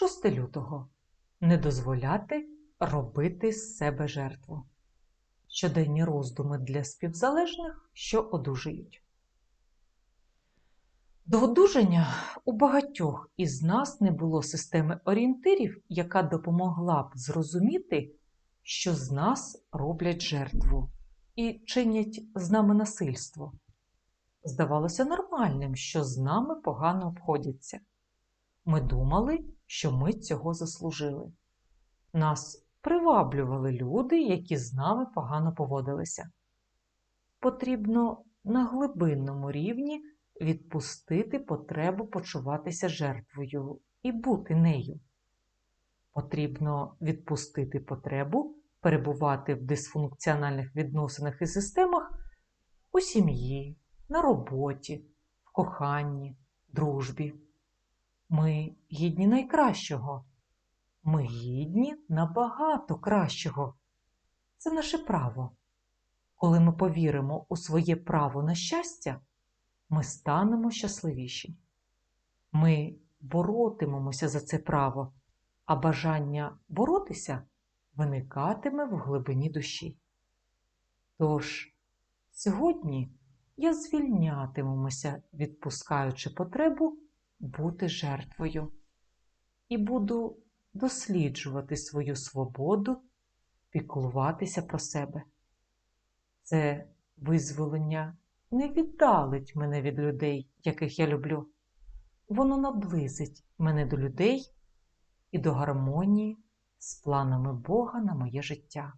6 лютого. Не дозволяти робити з себе жертву. Щоденні роздуми для співзалежних, що одужують. До одужання у багатьох із нас не було системи орієнтирів, яка допомогла б зрозуміти, що з нас роблять жертву і чинять з нами насильство. Здавалося нормальним, що з нами погано обходяться. Ми думали, що ми цього заслужили. Нас приваблювали люди, які з нами погано поводилися. Потрібно на глибинному рівні відпустити потребу почуватися жертвою і бути нею. Потрібно відпустити потребу перебувати в дисфункціональних відносинах і системах у сім'ї, на роботі, в коханні, дружбі. Ми гідні найкращого. Ми гідні набагато кращого. Це наше право. Коли ми повіримо у своє право на щастя, ми станемо щасливіші. Ми боротимемося за це право, а бажання боротися виникатиме в глибині душі. Тож, сьогодні я звільнятимемося, відпускаючи потребу бути жертвою, і буду досліджувати свою свободу, піклуватися про себе. Це визволення не віддалить мене від людей, яких я люблю. Воно наблизить мене до людей і до гармонії з планами Бога на моє життя.